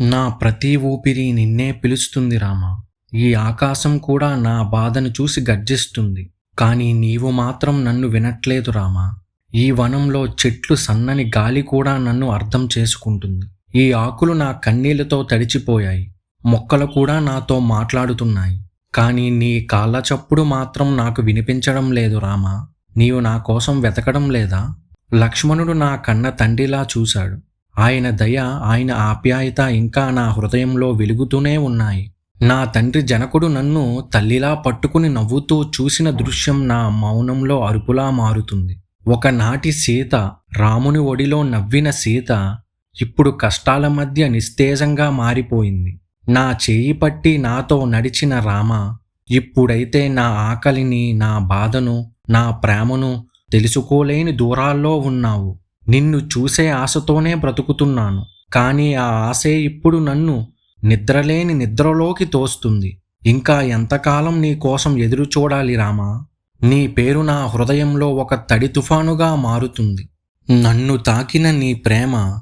నా ప్రతి ఊపిరి నిన్నే పిలుస్తుంది రామా. ఈ ఆకాశం కూడా నా బాధను చూసి గర్జిస్తుంది. కానీ నీవు మాత్రం నన్ను వినట్లేదు రామా. ఈ వనంలో చెట్లు సన్నని గాలి కూడా నన్ను అర్థం చేసుకుంటుంది. ఈ ఆకులు నా కన్నీళ్ళతో తడిచిపోయాయి. మొక్కలు కూడా నాతో మాట్లాడుతున్నాయి. కానీ నీ కాళ్ళ చప్పుడు మాత్రం నాకు వినిపించడం లేదు రామా. నీవు నా కోసం వెతకడం లేదా? లక్ష్మణుడు నా కన్న తండ్రిలా చూశాడు. ఆయన దయ ఆయన ఆప్యాయత ఇంకా నా హృదయంలో వెలుగుతూనే ఉన్నాయి. నా తండ్రి జనకుడు నన్ను తల్లిలా పట్టుకుని నవ్వుతూ చూసిన దృశ్యం నా మౌనంలో అరుపులా మారుతుంది. ఒకనాటి సీత రాముని ఒడిలో నవ్విన సీత ఇప్పుడు కష్టాల మధ్య నిస్తేజంగా మారిపోయింది. నా చేయి పట్టి నాతో నడిచిన రామ ఇప్పుడైతే నా ఆకలిని నా బాధను నా ప్రేమను తెలుసుకోలేని దూరాల్లో ఉన్నావు. నిన్ను చూసే ఆశతోనే బ్రతుకుతున్నాను. కానీ ఆ ఆశే ఇప్పుడు నన్ను నిద్రలేని నిద్రలోకి తోస్తుంది. ఇంకా ఎంతకాలం నీ కోసం ఎదురు చూడాలి రామా? నీ పేరు నా హృదయంలో ఒక తడి తుఫానుగా మారుతుంది. నన్ను తాకిన నీ ప్రేమ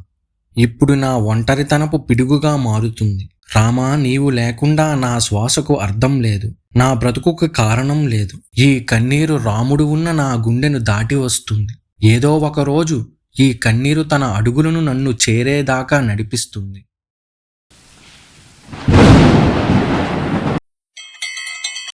ఇప్పుడు నా ఒంటరితనపు పిడుగుగా మారుతుంది. రామా నీవు లేకుండా నా శ్వాసకు అర్థం లేదు. నా బ్రతుకుకు కారణం లేదు. ఈ కన్నీరు రాముడు ఉన్న నా గుండెను దాటి వస్తుంది. ఏదో ఒకరోజు ఈ కన్నీరు తన అడుగులను నన్ను చేరేదాకా నడిపిస్తుంది.